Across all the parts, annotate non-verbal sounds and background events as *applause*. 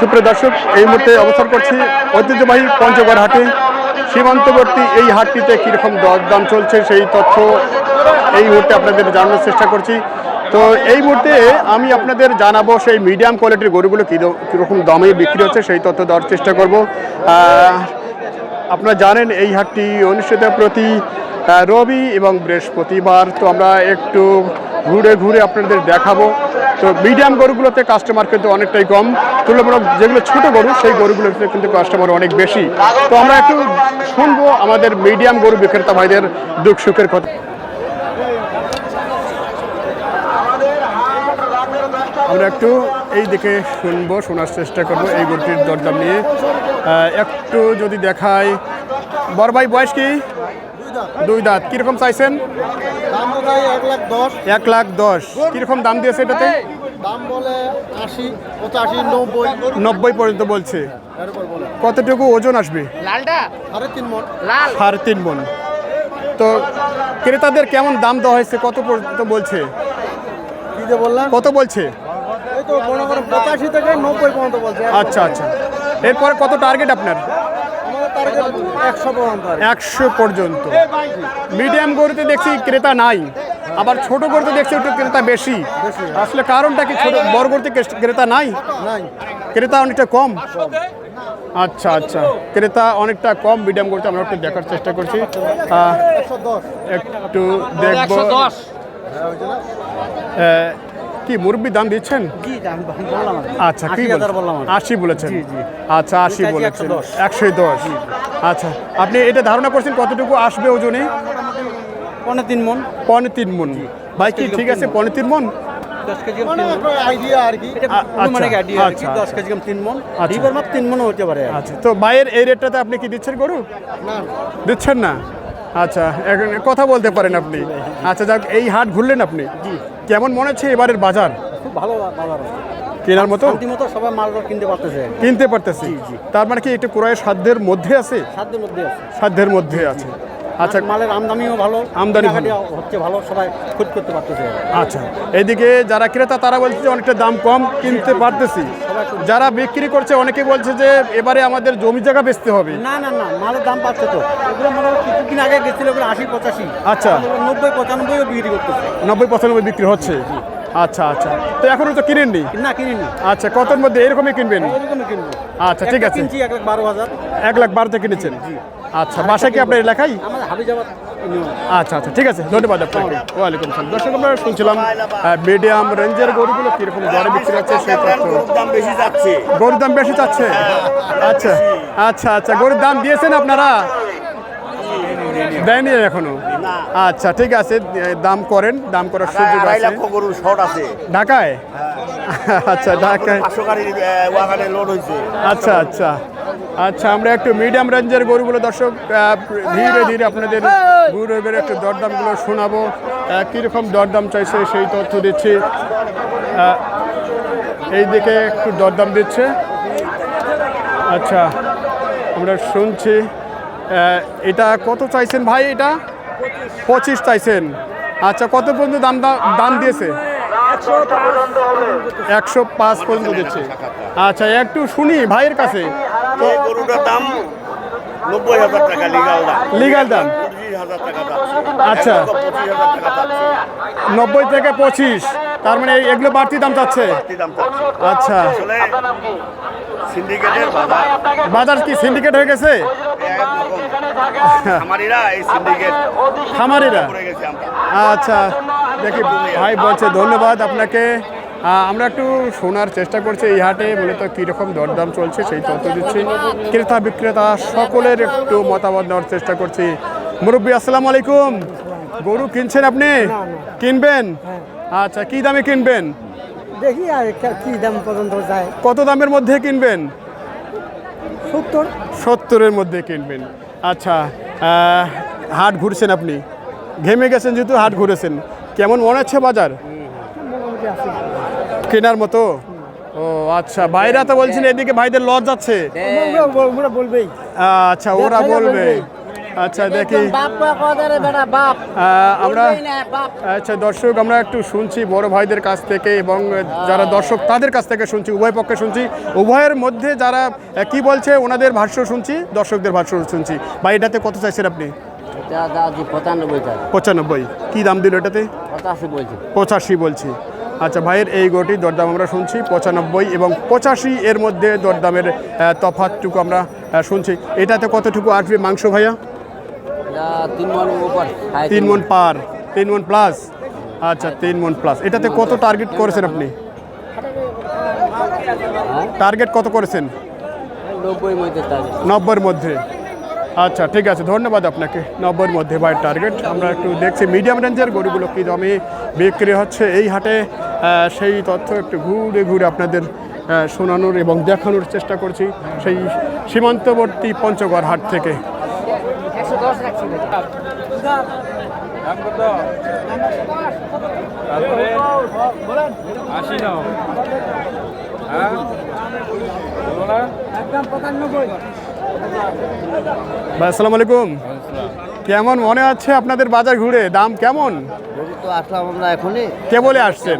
সুপ্রিয় দর্শক, এই মুহূর্তে অবস্থান করছি ঐতিহ্যবাহী পঞ্চগড় হাটে। সীমান্তবর্তী এই হাটটিতে কীরকম দরদাম চলছে সেই তথ্য এই মুহূর্তে আপনাদের জানানোর চেষ্টা করছি। তো এই মুহূর্তে আমি আপনাদের জানাব সেই মিডিয়াম কোয়ালিটির গরুগুলো কীরকম দামে বিক্রি হচ্ছে সেই তথ্য দেওয়ার চেষ্টা করব। আপনারা জানেন এই হাটটি অনুষ্ঠিত প্রতি রবি এবং বৃহস্পতিবার। তো আমরা একটু ঘুরে ঘুরে আপনাদের দেখাবো। তো মিডিয়াম গরুগুলোতে কাস্টমার কিন্তু অনেকটাই কম। তুলনামূলক যেগুলো ছোট গরু, সেই গরুগুলোতে কিন্তু কাস্টমার অনেক বেশি। তো আমরা একটু শুনব আমাদের মিডিয়াম গরু বিক্রেতা ভাইদের দুঃখ সুখের কথা। আমরা একটু এই দিকে শুনব, শোনার চেষ্টা করব এই গরুটির দরদাম নিয়ে। একটু যদি দেখায় বড় ভাই, বয়স কি? দুই দাঁত। কীরকম চাইছেন? এক লাখ দশ। এক লাখ দশ। কীরকম দাম দিয়েছে এটাতে? দাম বলে আশি পঁচাশি নব্বই। নব্বই পর্যন্ত বলছে। কতটুকু ওজন আসবে? লালটা? সাড়ে তিন মন। লাল। সাড়ে তিন মন। তো ক্রেতাদের কেমন দাম দেওয়া হয়েছে? কত পর্যন্ত বলছে? কি যে বললাম? কত বলছে? এই তো করেন পঁচাশি থেকে নব্বই পর্যন্ত বলছে। আচ্ছা আচ্ছা। এরপরে কত টার্গেট আপনার? একশো পর্যন্ত। মিডিয়াম গরুতে দেখছি ক্রেতা নাই। আবার ছোট গরুতে দেখছি একটু ক্রেতা বেশি। আসলে কারণটা কি ছোট বড় গরুতে ক্রেতা নাই? নাই। ক্রেতা অনেকটা কম। আচ্ছা আচ্ছা। ক্রেতা অনেকটা কম মিডিয়াম গরুতে। আমরা একটু দেখার চেষ্টা করছি। একটু দেখব। কি মুরব্বি দাম দিচ্ছেন? কি দাম আচ্ছা কি আশি হাজার বললাম আশি বলেছেন। জি, জি। আচ্ছা আশি বলেছেন। 110 একশো দশ? আচ্ছা আপনি এটা ধারণা করছেন কতটুকু আসবে ওজনে? পনে তিন মন। পনে তিন মন। ভাই কি ঠিক আছে পনে তিন মন? দশ কেজি আর কি? মানে আচ্ছা, আইডিয়া আর কি। দশ কেজি কম তিন। লিভার মাপ তিন মনও হতে পারে তো বাইয়ের এই রেটটাতে আপনি কি দিচ্ছেন গরু? দিচ্ছেন না? আচ্ছা এখন কথা বলতে পারেন আপনি। আচ্ছা যাক এই হাট ঘুরলেন আপনি? কেমন মনে হচ্ছে এবারের বাজার? খুব ভালো বাজার কেনার মতো? সবাই মাল কিনতে পারতেছে। কিনতে পারতেছি। তার মানে কি একটু ক্রয়ের সাধ্যের মধ্যে আছে? সাধ্যের মধ্যে আছে। সাধ্যের মধ্যে আছে। আচ্ছা। মালের আমদানিও ভালো আমদানি। হচ্ছে ভালো সবাই খোঁজ করতে পারতেছে। আচ্ছা এদিকে যারা ক্রেতা তারা বলছে যে অনেকটা দাম কম কিনতে পারতেছি। যারা বিক্রি করছে অনেকে বলছে যে এবারে আমাদের জমি জায়গা বেচতে হবে। না না না মালের দাম পাচ্ছে তো। এগুলো মনে হয় কিছুদিন আগে গেছিল আশি পঁচাশি। আচ্ছা। নব্বই পঁচানব্বইও বিক্রি করতেছে। নব্বই পঁচানব্বই বিক্রি হচ্ছে। আচ্ছা আচ্ছা। তো এখনও তো কিনেননি? না কিনিনি। আচ্ছা কতর মধ্যে এরকমই কিনবেন? এরকমই কিনবো। আচ্ছা ঠিক আছে। কিনছি এক লাখ বারো হাজার। এক লাখ বারোতে কিনেছেন? আচ্ছা বাসা কি আপনার এলাকায় আমাদের হাবিজাবাদ আচ্ছা আচ্ছা ঠিক আছে। ধন্যবাদ আপনাকে। ওয়ালাইকুম সালাম। দর্শক আমরা শুনছিলাম মিডিয়াম রেঞ্জের গরুগুলো কীরকম দরে বিক্রি হচ্ছে সেই তথ্য। দাম বেশি যাচ্ছে। গরুর দাম বেশি চাচ্ছে আচ্ছা আচ্ছা আচ্ছা। গরুর দাম দিয়েছেন আপনারা? দেয়নি এখনও? আচ্ছা ঠিক আছে দাম করেন দাম করার সুযোগ আছে। লক্ষ গরুর শর্ট আছে। ঢাকায়? আচ্ছা ঢাকায়। ওয়াগানে লোড হয়েছে আচ্ছা আচ্ছা। আচ্ছা আমরা একটু মিডিয়াম রেঞ্জের গরুগুলো দর্শক ধীরে ধীরে আপনাদের গরুর একটু দরদামগুলো শোনাবো। কীরকম দরদাম চাইছে সেই তথ্য দিচ্ছি। আহ, এই দিকে একটু দরদাম দিচ্ছে। আচ্ছা আমরা শুনছি। এটা কত চাইছেন ভাই এটা? পঁচিশ চাইছেন। আচ্ছা কত পর্যন্ত দাম দাম দিয়েছে? একশো পাঁচ পর্যন্ত দিচ্ছে। আচ্ছা একটু শুনি ভাইয়ের কাছে। গরুটার দাম নব্বই হাজার টাকা লিগাল দাম। লিগাল দাম। আচ্ছা। নব্বই থেকে পঁচিশ। তার মানে এগুলো বাড়তি দাম চাচ্ছে? আচ্ছা। বাজার কি সিন্ডিকেট হয়ে গেছে? খামারিরা আচ্ছা। দেখি ভাই বলছে ধন্যবাদ আপনাকে। আমরা একটু শোনার চেষ্টা করছি এই হাটে মূলত কীরকম দরদাম চলছে সেই তথ্য দিচ্ছি। ক্রেতা বিক্রেতা সকলের একটু মতামত নেওয়ার চেষ্টা করছি। মুরব্বী আসসালামু আলাইকুম। গরু কিনছেন আপনি? কিনবেন? আচ্ছা কি দামে কিনবেন? দেখি আর কি দাম পর্যন্ত যায়। কত দামের মধ্যে কিনবেন? সত্তর। সত্তরের মধ্যে কিনবেন। আচ্ছা হাট ঘুরছেন আপনি? ঘেমে গেছেন যেহেতু হাট ঘুরেছেন। কেমন মনে হচ্ছে বাজার? কেনার মতো? ও আচ্ছা ভাইরা তো বলছেন এদিকে ভাইদের লজ যাচ্ছে আচ্ছা ওরা বলবে। আচ্ছা দেখি। আমরা আচ্ছা দর্শক আমরা একটু শুনছি বড় ভাইদের কাছ থেকে এবং যারা দর্শক তাদের কাছ থেকে শুনছি উভয় পক্ষে শুনছি। উভয়ের মধ্যে যারা কি বলছে ওনাদের ভাষ্য শুনছি দর্শকদের ভাষ্য শুনছি। ভাই এটাতে কত চাইছেন আপনি? পঁচানব্বই কি দাম দিল এটাতে? পঁচাশি বলছি। আচ্ছা ভাইয়ের এই গোটি দরদাম আমরা শুনছি পঁচানব্বই এবং পঁচাশি এর মধ্যে দরদামের আহ, তফাৎটুকু আমরা শুনছি। এটাতে কতটুকু আসবে মাংস ভাইয়া? তিন মন পার তিন মন প্লাস আচ্ছা তিন মন প্লাস এটাতে কত টার্গেট করেছেন আপনি? টার্গেট কত করেছেন? নব্বইয়ের মধ্যে আচ্ছা ঠিক আছে ধন্যবাদ আপনাকে। নব্বইয়ের মধ্যে বাই টার্গেট আমরা একটু দেখছি মিডিয়াম রেঞ্জের গরুগুলো কী দামে বিক্রি হচ্ছে এই হাটে। সেই তথ্য একটু ঘুরে ঘুরে আপনাদের শোনানোর এবং দেখানোর চেষ্টা করছি সেই সীমান্তবর্তী পঞ্চগড় হাট থেকে। আশি নাও হ্যাঁ ভাই আসসালামু আলাইকুম। কেমন মনে আছে আপনাদের বাজার ঘুরে? দাম কেমন? তো আসলাম আমরা এখনই। কে বলে আসছেন?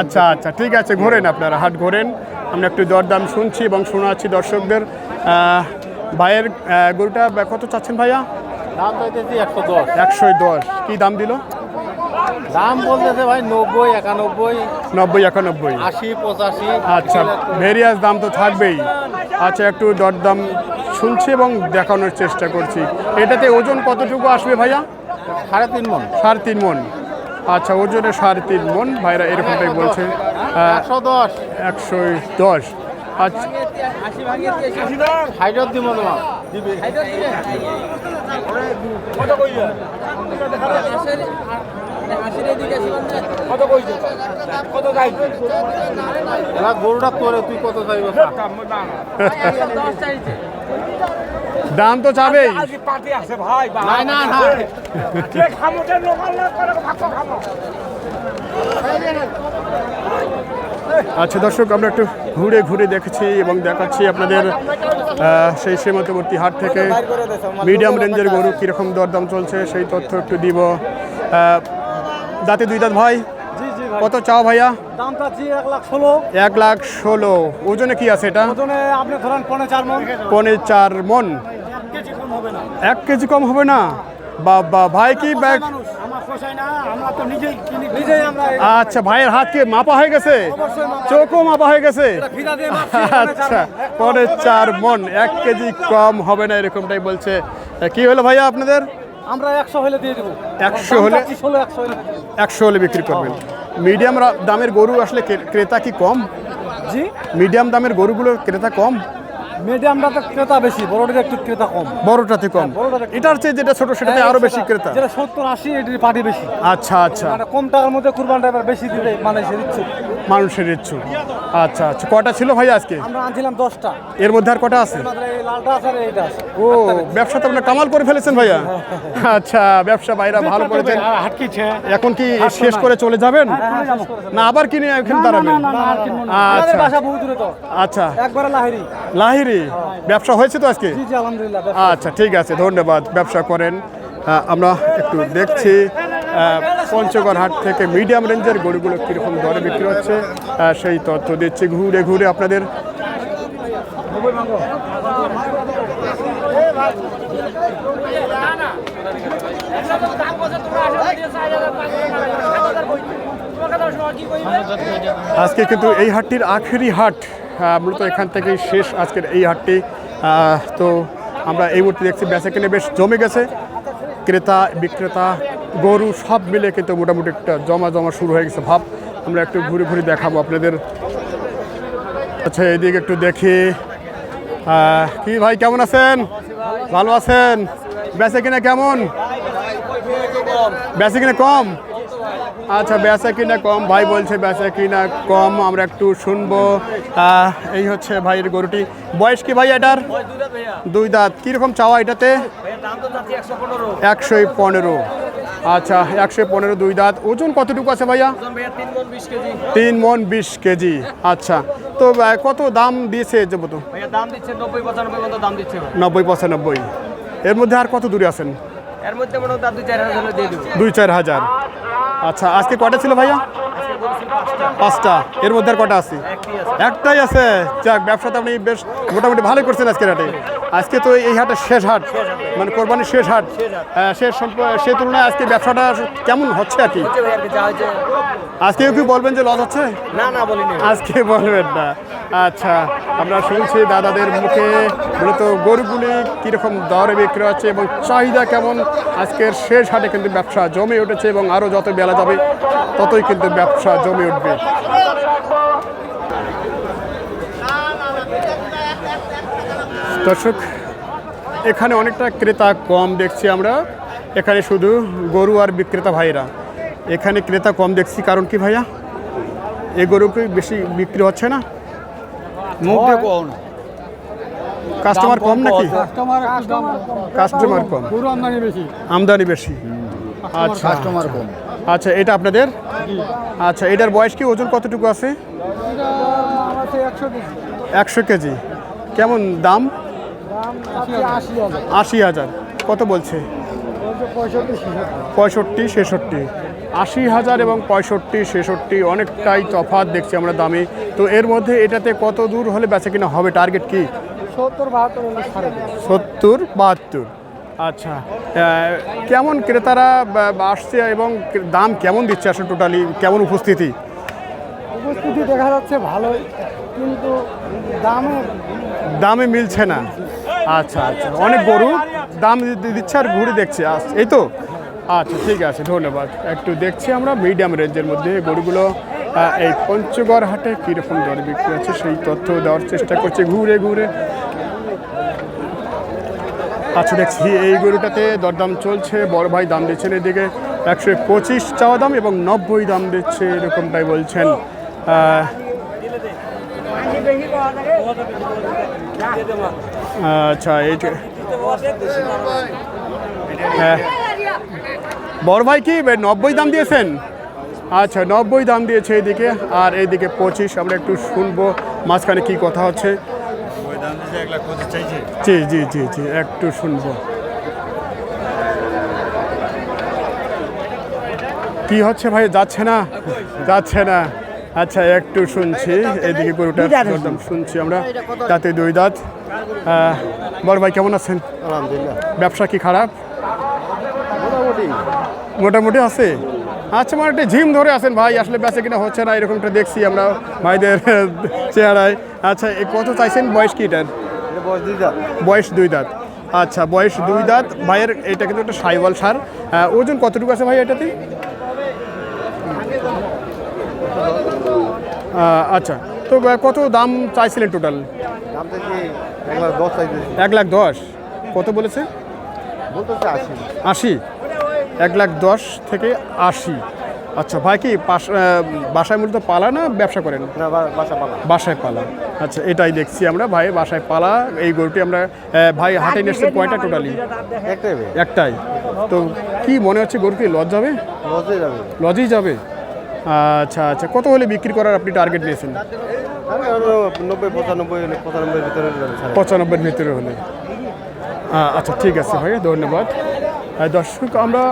আচ্ছা আচ্ছা ঠিক আছে ঘোরেন আপনারা হাট ঘোরেন। আমরা একটু দরদাম শুনছি এবং শোনাচ্ছি দর্শকদের। আহ, ভাইয়ের গরুটা কত চাচ্ছেন ভাইয়া? দাম চাইতেছি একশো দশ। একশো দশ। কী দাম দিল? দাম বলতেছে ভাই নব্বই একানব্বই। নব্বই একানব্বই। আশি পঁচাশি। আচ্ছা ভেরিয়াস দাম তো থাকবেই। আচ্ছা একটু দরদাম শুনছি এবং দেখানোর চেষ্টা করছি। এটাতে ওজন কতটুকু আসবে ভাইয়া? সাড়ে তিন মন। সাড়ে তিন মন। আচ্ছা ওজনে সাড়ে তিন মন। ভাইরা এরকমটাই বলছে। একশো দশ। একশো দশ। হাইডর দিব তোমার গরুটা তোরে তুই কত চাইব? দাম তো চাবেই। পার্টি আছে ভাই না না না খামো যে লোকাল না করে ভাত খামো আচ্ছা দর্শক আমরা একটু ঘুরে ঘুরে দেখেছি এবং দেখাচ্ছি আপনাদের সেই সীমান্তবর্তী হাট থেকে মিডিয়াম রেঞ্জের গরু কীরকম দরদাম চলছে সেই তথ্য একটু দিব। দাঁতে দুই দাঁত ভাই? কত চাও ভাইয়া? দাম চাচ্ছি এক লাখ ষোলো। এক লাখ ষোলো। ওজনে কি আছে এটা? ওজনে আপনি ধরেন পনেরো চার মন। পনে চার মন। এক কেজি কম হবে না। বাবা ভাই কি ব্যাগ আচ্ছা ভাইয়ের হাত কি মাপা হয়ে গেছে? চোখও মাপা হয়ে গেছে? আচ্ছা পরে চার মন এক কেজি কম হবে না এরকমটাই বলছে। কি হলো ভাইয়া আপনাদের? আমরা একশো হলে দিয়ে দেবো। 100 হলে? ষোলো একশো হলে একশো হলে বিক্রি করবেন। মিডিয়াম দামের গরু আসলে ক্রেতা কি কম? জি? মিডিয়াম দামের গরুগুলোর ক্রেতা কম? মিডিয়ামটা তো ক্রেতা বেশি বড়টা একটু ক্রেতা কম বড়টাতে কম এটার চেয়ে যেটা ছোট সেটাতে আরও বেশি ক্রেতা যেটা সত্তর আশি এটির পাটি বেশি আচ্ছা আচ্ছা মানে কম টাকার মধ্যে কুরবান ড্রাইভার বেশি দিতে মানে সে মানুষের ইচ্ছু আচ্ছা আচ্ছা কটা ছিল ভাই আজকে আমরা আনছিলাম দশটা এর মধ্যে আর কটা আছে ও ব্যবসা তো আপনার কামাল করে ফেলেছেন ভাইয়া আচ্ছা ব্যবসা ভাইরা ভালো করেছেন এখন কি শেষ করে চলে যাবেন না আবার কিনে এখানে দাঁড়াবেন আচ্ছা আচ্ছা একবারে লাহিরি লাহিরি ব্যবসা হয়েছে তো আজকে? আচ্ছা ঠিক আছে ধন্যবাদ। ব্যবসা করেন। আমরা একটু দেখছি পঞ্চগড় হাট থেকে মিডিয়াম রেঞ্জের গরুগুলো কীরকম দরে বিক্রি হচ্ছে। সেই তথ্য দিচ্ছি ঘুরে ঘুরে আপনাদের। আজকে কিন্তু এই হাটটির আখেরি হাট। মূলত এখান থেকেই শেষ আজকের এই হাটটি। তো আমরা এই মুহূর্তে দেখছি বেচা কিনে বেশ জমে গেছে। ক্রেতা, বিক্রেতা, গরু সব মিলে কিন্তু মোটামুটি একটা জমা জমা শুরু হয়ে গেছে। ভাব, আমরা একটু ঘুরে ঘুরে দেখাবো আপনাদের। আচ্ছা এদিকে একটু দেখি। কি ভাই, কেমন আছেন? ভালো আছেন? বেচা কিনা কেমন? বেচা কিনা কম? আচ্ছা বেচা কিনা কম? ভাই বলছে বেচা কিনা কম আমরা একটু শুনব। এই হচ্ছে ভাইয়ের গরুটি। বয়স কি ভাই এটার? দুই দাঁত। কীরকম চাওয়া এটাতে? একশো পনেরো। আচ্ছা একশো পনেরো দুই দাঁত। ওজন কতটুকু আছে ভাইয়া? তিন মন বিশ কেজি। আচ্ছা তো কত দাম দিয়েছে যাব তো? নব্বই পঁচানব্বই। এর মধ্যে আর কত দূরে আছেন? এর মধ্যে দুই চার হাজার। আচ্ছা আজকে কটা ছিল ভাইয়া? পাঁচটা। এর মধ্যে আর কটা আছে? একটাই আছে। যাক ব্যবসাটা আপনি বেশ মোটামুটি ভালোই করছেন আজকে হাটে। আজকে তো এই হাটের শেষ হাট। মানে কোরবানির শেষ হাট। হ্যাঁ, শেষ সে তুলনায় আজকে ব্যবসাটা কেমন হচ্ছে আর কি? আজকেও কি বলবেন যে লস হচ্ছে? না না বলিনি। আজকে বলবেন না। আচ্ছা আমরা শুনছি দাদাদের মুখে মূলত গরুগুলি কীরকম দরে বিক্রি হচ্ছে এবং চাহিদা কেমন? আজকের শেষ হাটে কিন্তু ব্যবসা জমে উঠেছে এবং আরও যত বেলা যাবে ততই কিন্তু ব্যবসা জমে উঠবে। দর্শক এখানে অনেকটা ক্রেতা কম দেখছি আমরা। এখানে শুধু গরু আর বিক্রেতা ভাইরা এখানে ক্রেতা কম দেখছি কারণ কি ভাইয়া? এই গরু কি বেশি বিক্রি হচ্ছে না? কাস্টমার কম নাকি? কাস্টমার কম। আমদানি বেশি। আচ্ছা। কাস্টমার কম। আচ্ছা এটা আপনাদের? আচ্ছা এটার বয়স কি? ওজন কতটুকু আছে? একশো কেজি। কেমন দাম? আশি হাজার। কত বলছে? পঁয়ষট্টি ছেষট্টি। আশি হাজার এবং পঁয়ষট্টি ছেষট্টি অনেকটাই তফাৎ দেখছি আমরা দামে। তো এর মধ্যে এটাতে কত দূর হলে বেচা কিনা হবে? টার্গেট কি? সত্তর বাহাত্তর আচ্ছা কেমন ক্রেতারা আসছে এবং দাম কেমন দিচ্ছে আসলে টোটালি কেমন উপস্থিতি? উপস্থিতি দেখা যাচ্ছে ভালোই কিন্তু দামে দামে মিলছে না। আচ্ছা আচ্ছা। অনেক গরু দাম দিচ্ছে আর ঘুরে দেখছে। আস- এই তো? আচ্ছা ঠিক আছে ধন্যবাদ। একটু দেখছি আমরা মিডিয়াম রেঞ্জের মধ্যে গরুগুলো এই পঞ্চগড় হাটে কীরকম দর বিক্রি হচ্ছে সেই তথ্য দেওয়ার চেষ্টা করছে ঘুরে ঘুরে। আচ্ছা দেখছি এই গরুটাতে দরদাম চলছে বড় ভাই দাম দিচ্ছেন এদিকে একশো পঁচিশ চাওয়া দাম এবং নব্বই দাম দিচ্ছে এরকমটাই বলছেন। আহ, আচ্ছা এইটা হ্যাঁ। বড় ভাই কি নব্বই দাম দিয়েছেন? আচ্ছা নব্বই দাম দিয়েছে এইদিকে আর এইদিকে পঁচিশ আমরা একটু শুনব মাঝখানে কি কথা হচ্ছে। জি জি জি জি একটু শুনব। কি হচ্ছে ভাই যাচ্ছে না? যাচ্ছে না। আচ্ছা একটু শুনছি এদিকে দরদাম শুনছি আমরা। তাতে দুই দাঁত। বড় ভাই কেমন আছেন? আলহামদুলিল্লাহ। ব্যবসা কি খারাপ? মোটামুটি। মোটামুটি আছে? আচ্ছা মানে একটা ঝিম ধরে আছেন ভাই আসলে বেঁচে কিনা হচ্ছে না এরকমটা দেখছি আমরা ভাইদের *laughs* চেহারায়। আচ্ছা এ কত চাইছেন? বয়স কি এটার? এটা বয়স দুই দাঁত। আচ্ছা বয়স দুই দাঁত। ভাইয়ের এটা কিন্তু একটা সাইওয়াল সার। ওজন কতটুকু আছে ভাই এটাতে? আচ্ছা তো কত দাম চাইছিলেন টোটাল এক লাখ দশ কত বলেছে? আশি। এক লাখ দশ থেকে আশি। আচ্ছা ভাই কি বাসায় মূলত পালা না ব্যবসা করেন? বাসায় পালা। আচ্ছা এটাই দেখছি আমরা ভাই বাসায় পালা। এই গরুটি আমরা ভাই হাটে নিয়ে কয়টা টোটালি একটাই তো কি মনে হচ্ছে গরু কি লজ যাবে? লজেই যাবে। আচ্ছা আচ্ছা। কত হলে বিক্রি করার আপনি টার্গেট নিয়েছেন? নব্বই, পঁচানব্বই ভিতরে ভিতরে হলে। আচ্ছা ঠিক আছে ভাই, ধন্যবাদ। দর্শক, আমরা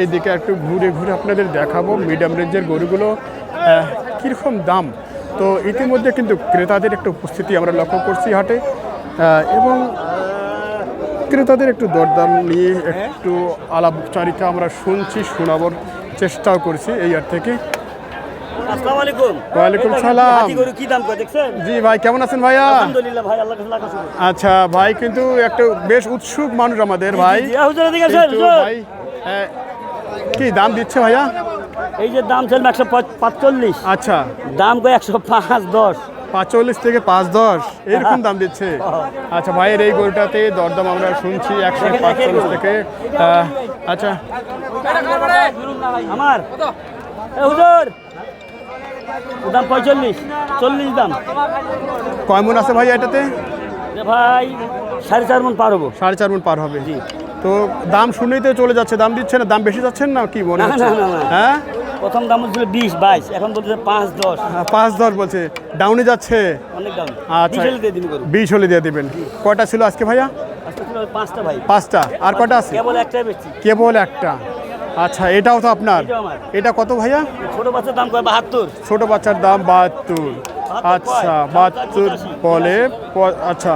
এইদিকে একটু ঘুরে ঘুরে আপনাদের দেখাবো মিডিয়াম রেঞ্জের গরুগুলো। কীরকম দাম? তো ইতিমধ্যে কিন্তু ক্রেতাদের একটা উপস্থিতি আমরা লক্ষ্য করছি হাটে। এবং ক্রেতাদের একটু দরদাম নিয়ে একটু আলাপচারিতা আমরা শুনছি, শোনাবার চেষ্টাও করছি এই আর থেকে। আসসালামু আলাইকুম। ওয়ালাইকুম সালাম। কি দাম করে দেখছেন? জি ভাই কেমন আছেন ভাইয়া? আলহামদুলিল্লাহ ভাই আল্লাহ কাছে আচ্ছা ভাই কিন্তু একটু বেশ উৎসুক মানুষ আমাদের ভাই। ভাই কি দাম দিচ্ছে ভাইয়া? এই যে দাম ছিল একশো পাঁচচল্লিশ। আচ্ছা। দাম একশো পাঁচ দশ। পাঁচচল্লিশ থেকে পাঁচ দশ। এরকম দাম দিচ্ছে। আচ্ছা ভাইয়ের এই গরুটাতে দরদাম আমরা শুনছি একশো পাঁচচল্লিশ থেকে। আচ্ছা। আমার। হুজুর। দাম পঁয়তাল্লিশ চল্লিশ দাম। কয় মন আছে ভাই এটাতে? ভাই সাড়ে চার মন পার হব। সাড়ে চার মন পার হবে। জি। তো দাম শুনেই তো চলে যাচ্ছে। দাম দিচ্ছে না দাম বেশি যাচ্ছেন না কি মনে হচ্ছে। হ্যাঁ? প্রথম দাম ছিল বিশ বাইশ এখন বলছে পাঁচ দশ। পাঁচ দশ বলছে। ডাউনে যাচ্ছে? অনেক আচ্ছা। বিশ হলে দিয়ে দিন করুন বিশ হলে দিয়ে দেবেন। কয়টা ছিল আজকে ভাইয়া? পাঁচটা ভাই। পাঁচটা। আর কটা আছে? কেবল একটাই বেশি কেবল একটা। আচ্ছা এটাও তো আপনার? এটা কত ভাইয়া? ছোট বাচ্চার দাম কয়? বাহাত্তর। ছোট বাচ্চার দাম বাহাত্তর। আচ্ছা বাহাত্তর বলে আচ্ছা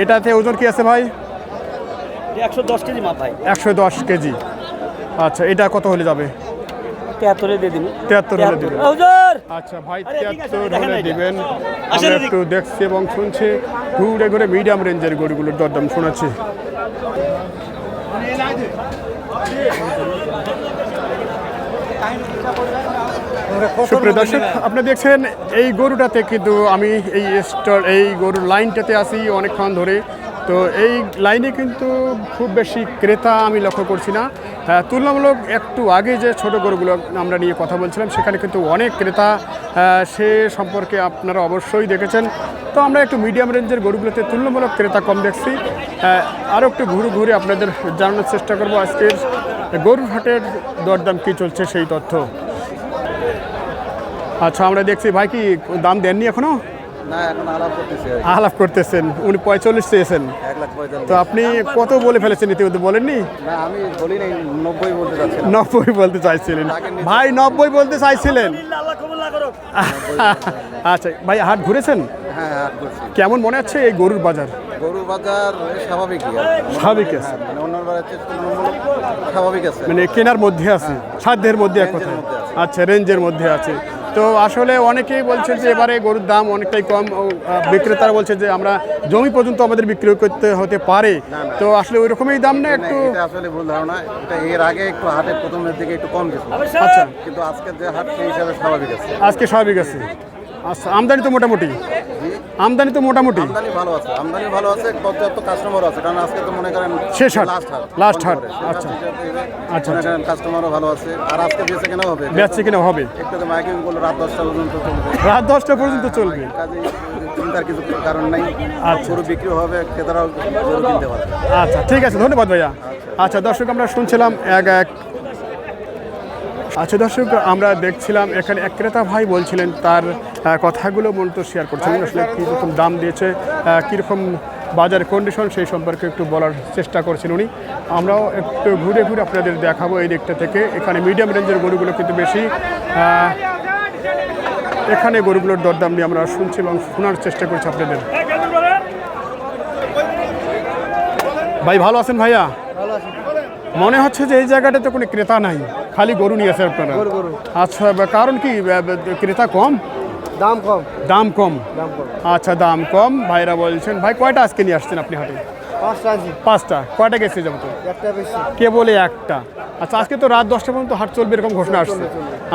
এটাতে ওজন কি আছে ভাই? একশো দশ কেজি ভাই। একশো দশ কেজি। আচ্ছা এটা কত হলে যাবে? দিয়ে হলে দিবেন। আচ্ছা ভাই তিয়াত্তর হলে দিবেন। আমরা একটু দেখছি এবং শুনছি। ঘুরে ঘুরে মিডিয়াম রেঞ্জের গরুগুলোর দরদাম শোনাচ্ছি। সুপ্রিয় দর্শক আপনি দেখছেন এই গরুটাতে কিন্তু আমি এই স্টল এই গরুর লাইনটাতে আছি অনেকক্ষণ ধরে। তো এই লাইনে কিন্তু খুব বেশি ক্রেতা আমি লক্ষ্য করছি না। হ্যাঁ, তুলনামূলক একটু আগে যে ছোট গরুগুলো আমরা নিয়ে কথা বলছিলাম সেখানে কিন্তু অনেক ক্রেতা সে সম্পর্কে আপনারা অবশ্যই দেখেছেন। তো আমরা একটু মিডিয়াম রেঞ্জের গরুগুলোতে তুলনামূলক ক্রেতা কম দেখছি। আরও একটু ঘুরে ঘুরে আপনাদের জানানোর চেষ্টা করব আজকের গরুর হাটের দরদাম কী চলছে সেই তথ্য। আচ্ছা আমরা দেখছি ভাই কি দাম দেননি এখনও? না এখন আলাপ করতেছেন উনি পঁয়তাল্লিশ চেয়েছেন। তো আপনি কত বলে ফেলেছেন ইতিমধ্যে বলেননি? না আমি বলি নাই নব্বই বলতে চাইছিলেন। ভাই নব্বই বলতে চাইছিলেন। আল্লাহ কবুল না করুক। *laughs* আচ্ছা ভাই হাট ঘুরেছেন? হ্যাঁ কেমন মনে হচ্ছে এই গরুর বাজার? গরু বাজার স্বাভাবিকই স্বাভাবিক আছে। হ্যাঁ, মানে তুলনামূলক স্বাভাবিক আছে। মানে কেনার মধ্যে আছে সাধ্যের মধ্যে এক কথা মধ্যে আছে। আচ্ছা রেঞ্জের মধ্যে আছে। তো আসলে অনেকেই বলছে যে এবারে গরুর দাম অনেকটাই কম বিক্রেতারা বলছে যে আমরা জমি পর্যন্ত আমাদের বিক্রি করতে হতে পারে। তো আসলে ওই রকমই দাম না না, একটু? আসলে ভুল ধারণা। এটা এর আগে একটু হাটের প্রথমের দিকে একটু কম গেছে আচ্ছা। কিন্তু আজকের যে হাট সেই হিসাবে স্বাভাবিক আছে। আজকে স্বাভাবিক আছে। আচ্ছা আমদানি তো মোটামুটি। আমদানি তো মোটামুটি। আমদানি ভালো আছে আমদানি ভালো আছে পর্যাপ্ত আছে কারণ আজকে তো মনে করেন শেষ হাট। লাস্ট হাট। শেষ আচ্ছা। আচ্ছা, কাস্টমারও ভালো আছে আর আজকে বেঁচে কেনাও হবে বেচছে কিনা হবে। একটু তো মাইকিং করল রাত দশটা পর্যন্ত চলবে। রাত দশটা পর্যন্ত চলবে। কাজে চিন্তার কিছু কারণ নাই। আচ্ছা। গরু বিক্রি হবে ক্রেতারাও গরু কিনতে পারবে। আচ্ছা ঠিক আছে ধন্যবাদ ভাইয়া। আচ্ছা দর্শক আমরা শুনছিলাম এক এক আচ্ছা দর্শক আমরা দেখছিলাম এখানে এক ক্রেতা ভাই বলছিলেন তার কথাগুলো মূলত শেয়ার করছিলেন আসলে কীরকম দাম দিয়েছে কীরকম বাজার কন্ডিশন সেই সম্পর্কে একটু বলার চেষ্টা করছেন উনি। আমরাও একটু ঘুরে ঘুরে আপনাদের দেখাবো এই দিকটা থেকে। এখানে মিডিয়াম রেঞ্জের গরুগুলো কিন্তু বেশি এখানে গরুগুলোর দরদাম নিয়ে আমরা শুনছি এবং শোনার চেষ্টা করছি আপনাদের। ভাই ভালো আছেন ভাইয়া? মনে হচ্ছে যে এই জায়গাটাতে কোনো ক্রেতা নাই। খালি গরু নিয়ে আছে আপনারা? আচ্ছা কারণ কি ক্রেতা কম? দাম কম। দাম কম। আচ্ছা দাম কম। ভাইরা বলছেন ভাই কয়টা আজকে নিয়ে আসছেন আপনি হাটে? পাঁচটা পাঁচটা। কয়টা গেছে যাব তো একটা কে বলে একটা? আচ্ছা আজকে তো রাত দশটা পর্যন্ত হাট চলবে এরকম ঘোষণা আসছে।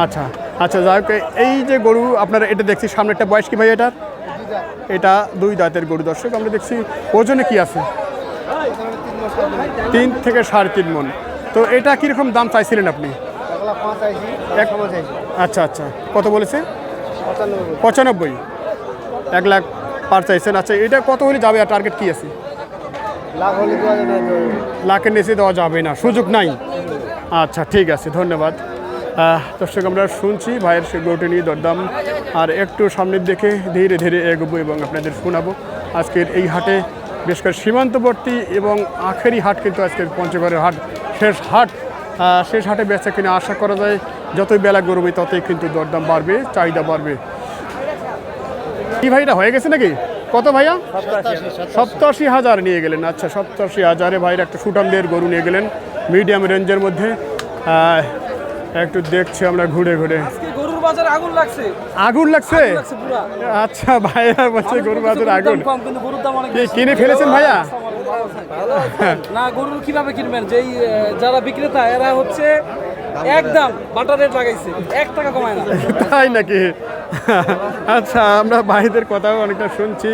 আচ্ছা আচ্ছা যাই হোক এই যে গরু আপনারা এটা দেখছি সামনে একটা বয়স কি ভাই এটার? এটা দুই দাঁতের গরু। দর্শক আমরা দেখছি ওজনে কি আছে? তিন থেকে সাড়ে তিন মন। তো এটা কীরকম দাম চাইছিলেন আপনি? আচ্ছা আচ্ছা। কত বলেছে? পঁচানব্বই। এক লাখ পার চাইছেন। আচ্ছা এটা কত হলে যাবে আর টার্গেট কি আছে? লাখের নিচে দেওয়া যাবে না সুযোগ নাই। আচ্ছা ঠিক আছে ধন্যবাদ। দর্শক আমরা শুনছি ভাইয়ের সে গরুটি নিয়ে দরদাম। আর একটু সামনের দিকে ধীরে ধীরে এগোবো এবং আপনাদের শোনাবো। আজকের এই হাটে বেশ করে সীমান্তবর্তী এবং আখেরি হাট কিন্তু আজকের পঞ্চগড়ের হাট শেষ হাট। শেষ হাটে বেচা কিনে আশা করা যায় যতই বেলা গরমে ততই কিন্তু দরদাম বাড়বে চাহিদা বাড়বে। কি ভাইটা হয়ে গেছে নাকি? কত ভাইয়া? সপ্তাশি হাজার নিয়ে গেলেন। আচ্ছা সপ্তাশি হাজারে ভাইয়ের একটা সুটাম সুটামদের গরু নিয়ে গেলেন মিডিয়াম রেঞ্জের মধ্যে। একটু দেখছি আমরা ঘুরে ঘুরে। আগুন লাগছে। আগুন লাগছে? লাগছে আচ্ছা ভাইয়া বলছে গরু বাজার আগুন। গরুর। কিনে ফেলেছেন ভাইয়া? না গরু কীভাবে কিনবেন? যেই যারা বিক্রেতা এরা হচ্ছে একদম বাটার রেট লাগাইছে। এক টাকা কমায় না। তাই নাকি? আচ্ছা আমরা ভাইদের কথাও অনেকটা শুনছি।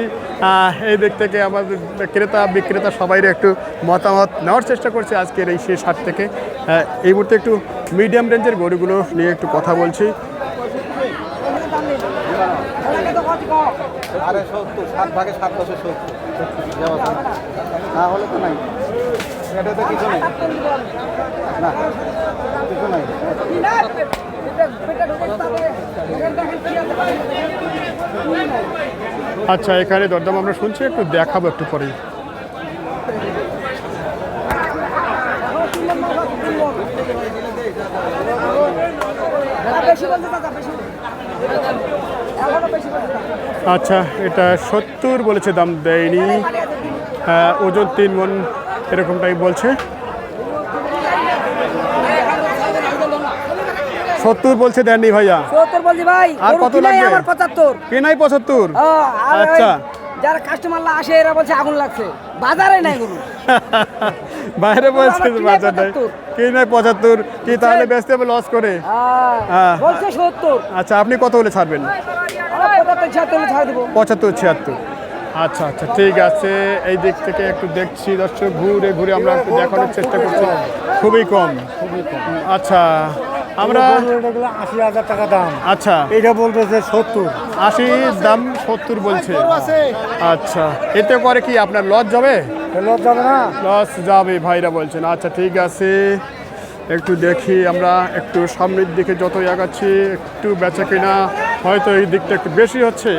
এই দিক থেকে আমাদের ক্রেতা বিক্রেতা সবাই একটু মতামত নেওয়ার চেষ্টা করছে আজকের এই শেষ হাট থেকে। এই মুহূর্তে একটু মিডিয়াম রেঞ্জের গরুগুলো নিয়ে একটু কথা বলছি। আরে সত্তর সাত ভাগে সাত দশে সত্তর। তো নাই। এটা তো কিছু নেই। না, কিছু নাই। আচ্ছা এখানে দরদাম আমরা শুনছি, একটু দেখাবো একটু পরেই। আচ্ছা এটা সত্তর বলেছে, দাম দেয়নি। ওজন তিন মন এরকমটাই বলছে। সত্তর বলছে দেননি ভাইয়া। সত্তর বলছি ভাই আর কত লাগবে? আমার পঁচাত্তর। কেনাই পঁচাত্তর। আচ্ছা। যারা কাস্টমাররা আসে এরা বলছে আগুন লাগছে। বাজারে নাই গরু। *laughs* বাইরে বলছে বাজার নাই। 75 কেনাই পঁচাত্তর কি তাহলে বেচতে হবে লস করে? হ্যাঁ, হ্যাঁ। বলছে সত্তর। আচ্ছা আপনি কত হলে ছাড়বেন? পঁচাত্তর ছিয়াত্তর ছাড় দেবো। পঁচাত্তর ছিয়াত্তর। আচ্ছা আচ্ছা ঠিক আছে। এই দিক থেকে একটু দেখছি দর্শক ঘুরে ঘুরে আমরা একটু দেখানোর চেষ্টা করছি। খুবই কম। আচ্ছা আমরা আশি হাজার টাকা দাম আচ্ছা এটা বলতেছে সত্তর। আশি দাম সত্তর বলছে। আচ্ছা এতে করে কি আপনার লস যাবে? লস যাবে না। লস যাবে ভাইরা বলছেন। আচ্ছা ঠিক আছে। একটু দেখি আমরা একটু সামনের দিকে যতই আগাচ্ছি একটু বেচা কিনা হয়তো এই দিকটা একটু বেশি হচ্ছে।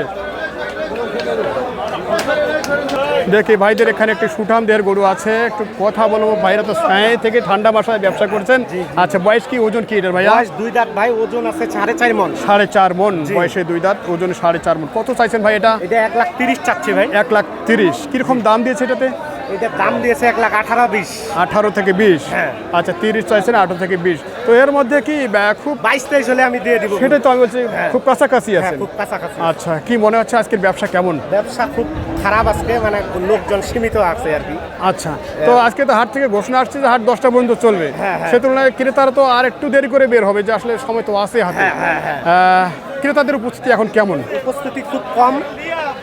দেখি ভাইদের এখানে একটু সুঠাম দেহের গরু আছে। একটু কথা বলব ভাইরা তো সাঁয়ে থেকে ঠান্ডা মাসায় ব্যবসা করছেন। আচ্ছা বয়স কি ওজন কি এটার ভাইয়া? বয়স দুই দাঁত ভাই ওজন আছে সাড়ে চার মন। সাড়ে চার মন বয়সে দুই দাঁত ওজন সাড়ে চার মন। কত চাইছেন ভাই এটা? এটা এক লাখ তিরিশ চাচ্ছে ভাই। এক লাখ তিরিশ। কীরকম দাম দিয়েছে এটাতে? এটা দাম দিয়েছে এক লাখ আঠারো বিশ। আঠারো থেকে বিশ। হ্যাঁ। আচ্ছা তিরিশ চাইছেন আঠারো থেকে বিশ। তো এর মধ্যে কি খুব বাইশ তেইশ হলে আমি দিয়ে দিব। সেটাই তো আমি বলছি খুব কাছাকাছি হ্যাঁ আছে খুব কাছাকাছি। আচ্ছা কি মনে হচ্ছে আজকের ব্যবসা কেমন? ব্যবসা খুব খারাপ আজকে মানে লোকজন সীমিত আছে আর কি। আচ্ছা তো আজকে তো হাট থেকে ঘোষণা আসছে যে হাট দশটা পর্যন্ত চলবে। হ্যাঁ, হ্যাঁ। সে তুলনায় ক্রেতারা তো আর একটু দেরি করে বের হবে যে আসলে সময় তো আছে হাতে। হ্যাঁ, হ্যাঁ, হ্যাঁ। ক্রেতাদের উপস্থিতি এখন কেমন? উপস্থিতি খুব কম।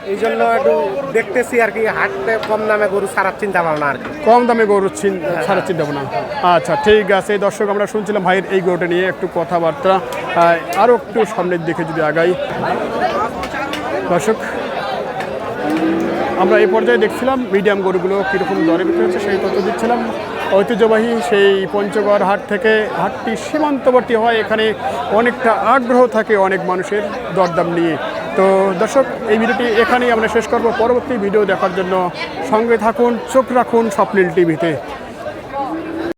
এই জন্য একটু দেখতেছি আর কি হাটতে কম দামে গরু সারার চিন্তা ভাবনা আর কম দামে গরু চিন- ছাড়া চিন্তা ভাবনা আচ্ছা ঠিক আছে। দর্শক আমরা শুনছিলাম ভাইয়ের এই গরুটা নিয়ে একটু কথাবার্তা। আহ, আরও একটু সামনের দিকে যদি আগাই। দর্শক আমরা এই পর্যায়ে দেখছিলাম মিডিয়াম গরুগুলো কীরকম দরে বিক্রি হচ্ছে সেই তথ্য দিচ্ছিলাম। ঐতিহ্যবাহী সেই পঞ্চগড় হাট থেকে হাটটি সীমান্তবর্তী হয়। এখানে অনেকটা আগ্রহ থাকে অনেক মানুষের দরদাম নিয়ে। তো দর্শক, এই ভিডিওটি এখানেই আমরা শেষ করব। পরবর্তী ভিডিও দেখার জন্য সঙ্গে থাকুন, চোখ রাখুন স্বপ্নিল টিভিতে।